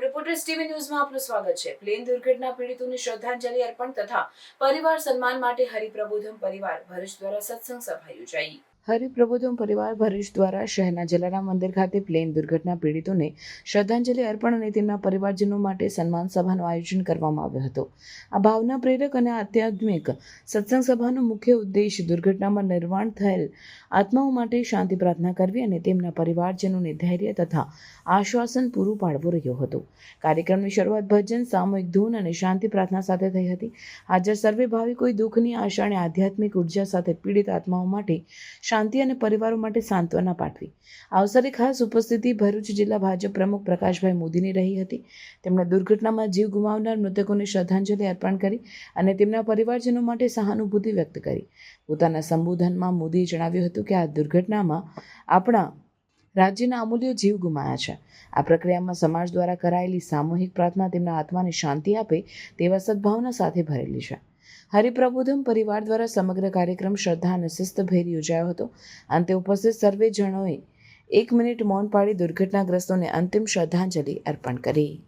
আমরা ટીવી ન્યૂઝમાં આપનું સ્વાગત છે. પ્લેન દુર્ઘટના પીડિતોને શ્રદ્ધાંજલિ અર્પણ તથા પરિવાર સન્માન માટે હરિપ્રબોધમ પરિવાર ભરૂચ દ્વારા સત્સંગ સભા યોજાઈ. હરિપ્રબોધમ પરિવાર ભરૂચ દ્વારા શહેરના જલારામ મંદિર ખાતે પ્લેન દુર્ઘટના પીડિતોને શ્રદ્ધાંજલિ અર્પણ અને તેમના પરિવારજનો માટે સન્માન સભાનું આયોજન કરવામાં આવ્યું હતું. આ ભાવના પ્રેરક અને આધ્યાત્મિક સત્સંગ સભાનો મુખ્ય ઉદ્દેશ દુર્ઘટનામાં નિર્માણ થયેલ આત્માઓ માટે શાંતિ પ્રાર્થના કરવી અને તેમના પરિવારજનોને ધૈર્ય તથા આશ્વાસન પૂરું પાડવું રહ્યો હતો. કાર્યક્રમની શરૂઆત ભજન, સામૂહિક ધૂન અને શાંતિ પ્રાર્થના સાથે થઈ હતી. હાજર સર્વે ભાવિકોએ દુઃખની આશા અને આધ્યાત્મિક ઊર્જા સાથે પીડિત આત્માઓ માટે શાંતિ અને પરિવારો માટે સાંત્વના પાઠવી. આ અવસરે ખાસ ઉપસ્થિતિ ભરૂચ જિલ્લા ભાજપ પ્રમુખ પ્રકાશભાઈ મોદીની રહી હતી. તેમણે દુર્ઘટનામાં જીવ ગુમાવનાર મૃતકોને શ્રદ્ધાંજલિ અર્પણ કરી અને તેમના પરિવારજનો માટે સહાનુભૂતિ વ્યક્ત કરી. પોતાના સંબોધનમાં મોદીએ જણાવ્યું હતું કે આ દુર્ઘટનામાં આપણા રાજ્યના અમૂલ્ય જીવ ગુમાયા છે. આ પ્રક્રિયામાં સમાજ દ્વારા કરાયેલી સામૂહિક પ્રાર્થના તેમના આત્માને શાંતિ આપે તેવા સદભાવના સાથે ભરેલી છે. હરિપ્રબોધમ પરિવાર દ્વારા સમગ્ર કાર્યક્રમ શ્રદ્ધા અને શિસ્તભેર યોજાયો હતો. અંતે ઉપસ્થિત સર્વે જણોએ એક મિનિટ મૌન પાડી દુર્ઘટનાગ્રસ્તોને અંતિમ શ્રદ્ધાંજલિ અર્પણ કરી.